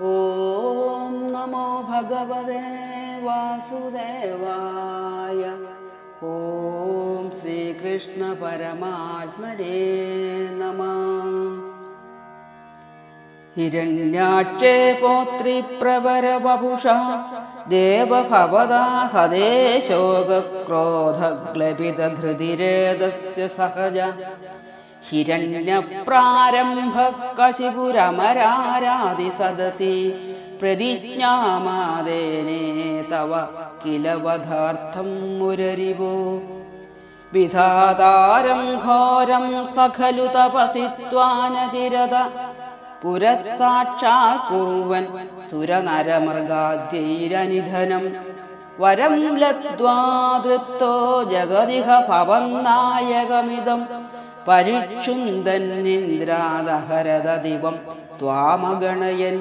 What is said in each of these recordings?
ॐ नमो भगवते वासुदेवाय। ॐ श्रीकृष्णपरमात्मने नमः। हिरण्याक्षे पौत्रीप्रवरवपुषा देवभवदा हदे शोकक्रोधग्लपितधृतिरेदस्य सहज हिरण्यप्रारम्भकशिपुरमरारादिसदसि प्रतिज्ञामादेने तव किल वधार्थं मुररिवो विधातारं घोरं सखलु तपसि त्वानचिरत पुरः साक्षात् कुर्वन् सुरनरमृगाद्यैरनिधनं वरं लब्ध्वा तृप्तो जगदिह പരിക്ഷുന്തന്നിന്ദ്രാദഹരദിവം ത്വാമഗണയൻ.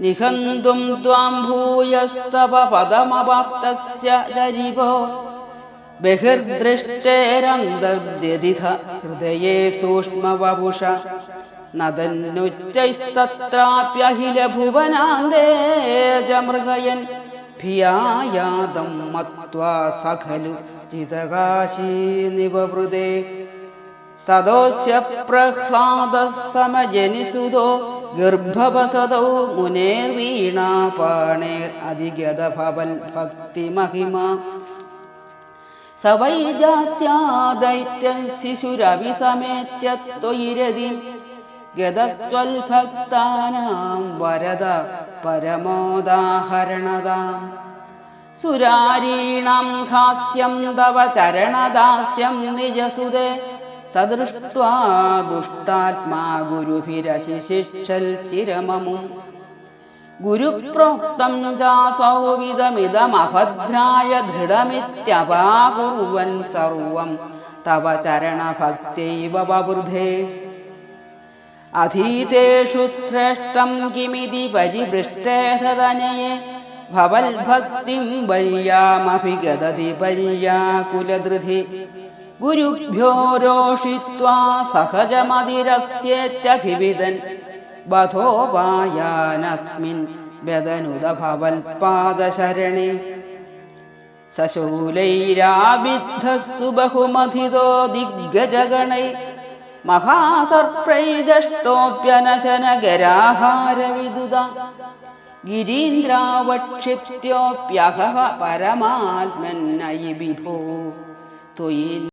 നിഹന്തും ത്വാം ഭൂയസ്തവ പദമവാപ്തസ്യ ദരിവോ ബഹിർദൃഷ്ടേരന്തർദ്യതിഥ ഹൃദയേ സൂക്ഷ്മവപുഷ. നദന്നുച്ചൈസ്തത്രാപ്യഖില ഭുവനാന്തേജമൃഗയൻ भियायादं मत्वा स खलु चितकाशीनिववृदे ततोऽस्य प्रह्लादः समजनिसुतो गर्भवसदौ मुनेर्वीणापाणेरधिगतभवल्भक्तिमहिमा स वै जात्या दैत्यं शिशुरविसमेत्य त्वयिरदिं गतस्त्वल्भक्तानां वरद परमोदाहरणदाम्। सुरारीणां हास्यं तव चरणदास्यं निजसुदे। स दृष्ट्वा दुष्टात्मा गुरुभिरशिशिक्षल्चिरममुम् गुरुप्रोक्तं चासौविदमिदमभद्राय दृढमित्यपाकुर्वन् सर्वं। तव चरणभक्त्यैव ववृधे अधीतेषु श्रेष्ठं किमिति परिपृष्टेधतनये भवल्भक्तिं वैयामभिगदति पर्याकुलधृधि। गुरुभ्यो रोषित्वा सहजमदिरस्येत्यभिविदन् बधोपायानस्मिन् व्यदनुदभवल्पादशरणे। सशूलैराविद्धः सुबहुमथितो दिग्गजगणै മഹാസർപ്രൈതഷ്ടോപ്യനശനഗരാഹാരവിദുത ഗിരീന്ദ്രാവക്ഷിത്യോപ്യഹ പരമാത്മന്നയി വിഭോ. ത്വയി